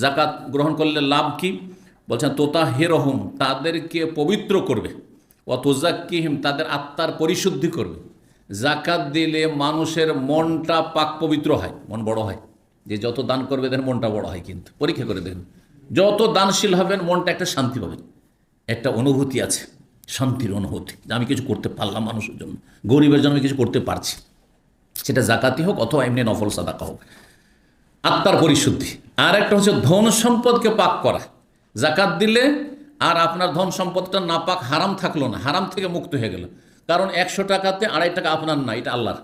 জাকাত গ্রহণ করলে লাভ কি? বলছেন তোতা হেরহম তাদেরকে পবিত্র করবে। ও তোজাক্কিহিম, তাদের আত্মার পরিশুদ্ধি করবে। জাকাত দিলে মানুষের মনটা পাক পবিত্র হয়, মন বড় হয়। যে যত দান করবে দেখেন মনটা বড় হয় কিন্তু। পরীক্ষা করে দেখুন। যত দানশীল হবেন, মনটা একটা শান্তি পাবে। একটা অনুভূতি আছে, শান্তির অনুভূতি। যে আমি কিছু করতে পারলাম মানুষের জন্য, গরিবের জন্য আমি কিছু করতে পারছি। সেটা জাকাতি হোক অথবা এমনি নফল সাদাকা হোক। আত্মার পরিশুদ্ধি। আর একটা হচ্ছে ধন সম্পদকে পাক করা। জাকাত দিলে আর আপনার ধন সম্পদটা না পাক হারাম থাকল না, হারাম থেকে মুক্ত হয়ে গেল। কারণ একশো টাকাতে আড়াই টাকা আপনার না, এটা আল্লাহর।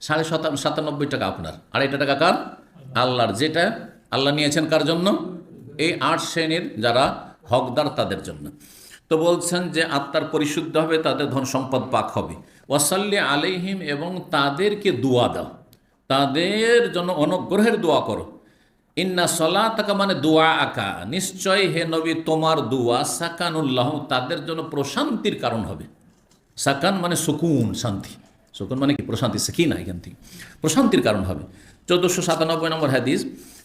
সাড়ে সাতানব্বই টাকা আপনার। আড়াইটা টাকা কার? আল্লাহর। যেটা আল্লাহ নিয়েছেন কার জন্য? এই আট শ্রেণির যারা হকদার, তাদের জন্য। তো বলছেন যে আত্মার পরিশুদ্ধ হবে, তাদের ধন সম্পদ পাক হবে। ওয়াসাল্লি আলাইহিম এবং তাদেরকে দোয়া দাও। তাদের জন্য অনুগ্রহের দোয়া করো। ইন্না সলা তাকা মানে দোয়া আকা নিশ্চয় হে নবী, তোমার দোয়া সাকানুল্লাহ, তাদের জন্য প্রশান্তির কারণ হবে। সাকান মানে সুকুন, শান্তি। সুকুন মানে কি? প্রশান্তি সেকি না এখান থেকে। প্রশান্তির কারণ হবে। চোদ্দোশো সাতানব্বই নম্বর হাদিস।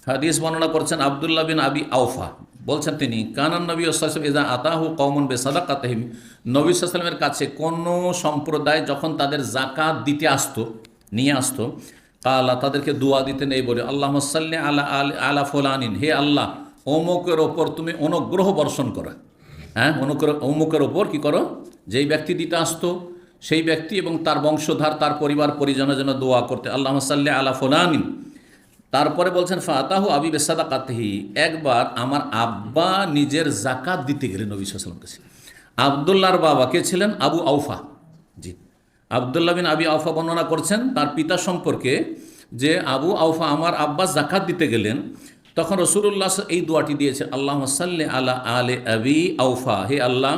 হাদিস বর্ণনা করছেন আবদুল্লাহ বিন আবি আউফা বলছেন তিনি, কানান নবী ওসাইসম ইজা আতাহু কৌমন বে সাদাকাতহিম নবী সাল্লামের কাছে কোনো সম্প্রদায় যখন তাদের জাকাত দিতে আসতো, নিয়ে আসতো কালা তাদেরকে দোয়া দিতে নেই বলে আল্লাহ সাল্লি আলা আল ফোলানিন। হে আল্লাহ, অমুকের ওপর তুমি অনুগ্রহ বর্ষণ করো। হ্যাঁ অনুগ্রহ, অমুকের ওপর কি করো? যেই ব্যক্তি দিতে আসতো, সেই ব্যক্তি এবং তার বংশধার, তার পরিবার, পরিজনের জন্য দোয়া করতে। আল্লাহ সাল্লি আলা ফোলানিন। তারপরে বলছেন, ফাতাহু আবি বেসাদা কাতহি একবার আমার আব্বা নিজের জাকাত দিতে গেলেন নবী সাল্লাম কাছে। আবদুল্লাহর বাবা কে ছিলেন? আবু আউফা। জি। আবদুল্লাহ বিন আবি আউফা বর্ণনা করছেন, তার পিতা সম্পর্কে যে আবু আউফা আমার আব্বাস জাকাত দিতে গেলেন, তখন রসুল্লাহ এই দোয়াটি দিয়েছে, আল্লাহ সাল্লি আলা আলে আবি আউফা হে আল্লাহ,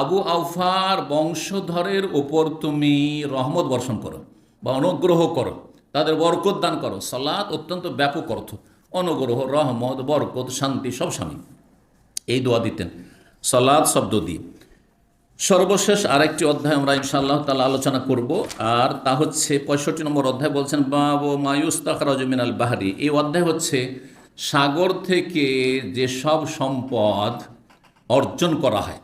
আবু আউফার বংশধরের ওপর তুমি রহমত বর্ষণ করো বা অনুগ্রহ করো, তাদের বরকত দান করো, সালাত অত্যন্ত ব্যাপক অর্থ, অনুগ্রহ, রহমত, বরকত, শান্তি, সব স্বামী এই দোয়া দিতেন। সালাদ শব্দ দিয়ে। সর্বশেষ আরেকটি অধ্যায় আমরা ইনশাআল্লাহ তালা আলোচনা করব, আর তা হচ্ছে পঁয়ষট্টি নম্বর অধ্যায় বলছেন, বাবু মায়ুস তাকরাজমিনাল বাহারি। এই অধ্যায় হচ্ছে সাগর থেকে যে সব সম্পদ অর্জন করা হয়,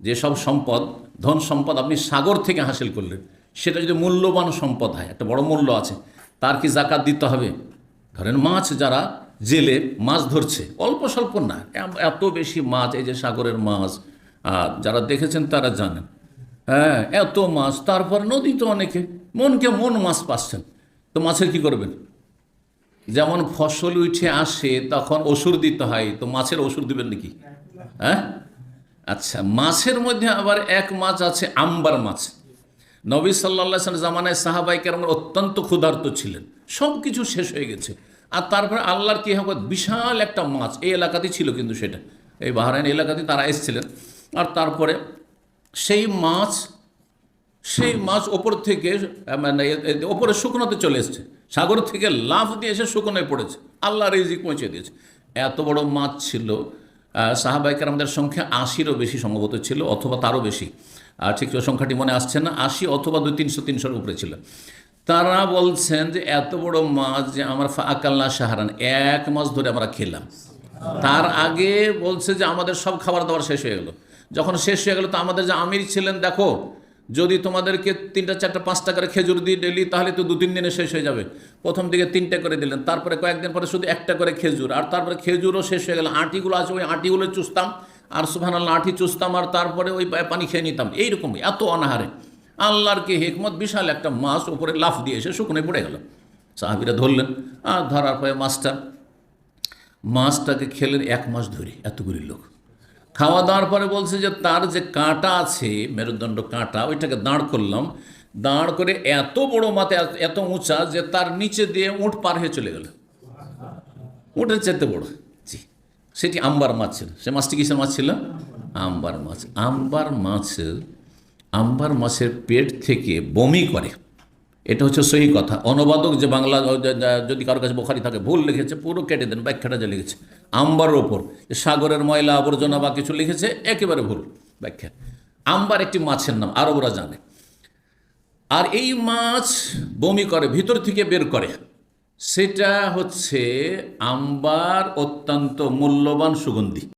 যেসব সম্পদ, ধন সম্পদ আপনি সাগর থেকে হাসিল করলেন, সেটা যদি মূল্যবান সম্পদ হয়, একটা বড় মূল্য আছে, তার কি জাকাত দিতে হবে? ধরেন মাছ যারা জেলে মাছ ধরছে, অল্প স্বল্প না, এত বেশি মাছ, এই যে সাগরের মাছ আর যারা দেখেছেন তারা জানেন। হ্যাঁ এত মাছ, তারপর নদী তো অনেকে। মনকে মন মাছ পাচ্ছেন। তো মাছের কি করবেন? যেমন ফসল উঠে আসে, তখন ওষুধ দিতে হয়। তো মাছের ওষুধ দিবেন নাকি? হ্যাঁ? আচ্ছা মাছের মধ্যে আবার এক মাছ আছে, আম্বার মাছ। নবী সাল্লা জামানায় সাহাবাই কেরাম অত্যন্ত ক্ষুধার্ত ছিলেন। সব কিছু শেষ হয়ে গেছে। আর তারপরে আল্লাহর কি হবে বিশাল একটা মাছ। এই এলাকাতেই ছিল কিন্তু সেটা। এই বাহারাইন এলাকাতে তারা এসেছিলেন। আর তারপরে সেই মাছ সেই মাছ ওপর থেকে মানে ওপরে শুকনোতে চলে এসছে। সাগর থেকে লাফ দিয়ে এসে শুকনোয় পড়েছে। আল্লাহ রিজিক পৌঁছে দিয়েছে। এত বড় মাছ ছিল সাহাবাইকার আমাদের সংখ্যা আশিরও বেশি সম্ভবত ছিল অথবা তারও বেশি। আর ঠিক সংখ্যাটি মনে আসছে না, আশি অথবা দুই, তিনশো, তিনশোর উপরে ছিল। তারা বলছেন যে, এত বড় মাছ যে আমার আকাল্লা সাহারান এক মাস ধরে আমরা খেলাম। তার আগে বলছে যে, আমাদের সব খাবার দাবার শেষ হয়ে গেল। যখন শেষ হয়ে গেল, তো আমাদের যে আমির ছিলেন, দেখো, যদি তোমাদেরকে তিনটা, চারটা, পাঁচটা করে খেজুর দিয়ে ডেলি, তাহলে তো দু তিন দিনে শেষ হয়ে যাবে। প্রথম দিকে তিনটা করে দিলেন, তারপরে কয়েকদিন পরে শুধু একটা করে খেজুর, আর তারপরে খেজুরও শেষ হয়ে গেল। আটিগুলো আছে, ওই আটিগুলো চুষতাম, আর সুভান আল্লাহ আটি চুষতাম, আর তারপরে ওই পানি খেয়ে নিতাম। এইরকমই, এত অনাহারে। আল্লাহর কি হেকমত? বিশাল একটা মাছ উপরে লাফ দিয়ে এসে শুকনো পড়ে গেল। সাহাবিরা ধরলেন, আর ধরার পরে মাছটা। মাছটাকে খেলেন এক মাস ধরে, এতগুলি লোক। খাওয়া দাওয়ার পরে বলছে যে তার যে কাঁটা আছে, মেরুদণ্ড কাঁটা, ওইটাকে দাঁড় করলাম। দাঁড় করে এত বড় মাথা, এত- উঁচা যে তার নিচে দিয়ে উঁট পার হয়ে চলে গেল। উঁটের চেতে বড়। জি। সেটি আম্বার মাছ ছিল? সে মাছটি কিসের মাছ ছিল? আম্বার মাছ। আম্বার মাছের আম্বার মাছের পেট থেকে বমি করে। এটা হচ্ছে সহি কথা। অনুবাদক যে বাংলা, যদি কারোর কাছে বোখারি থাকে, ভুল লিখেছে, পুরো কেটে দেন, ব্যাখ্যাটা যে লিখেছে। আম্বার ওপর সাগরের ময়লা আবর্জনা বা কিছু লিখেছে, একেবারে ভুল ব্যাখ্যা। আম্বার একটি মাছের নাম, আরবরা জানে। আর এই মাছ বমি করে, ভিতর থেকে বের করে। সেটা হচ্ছে আম্বার অত্যন্ত মূল্যবান সুগন্ধি।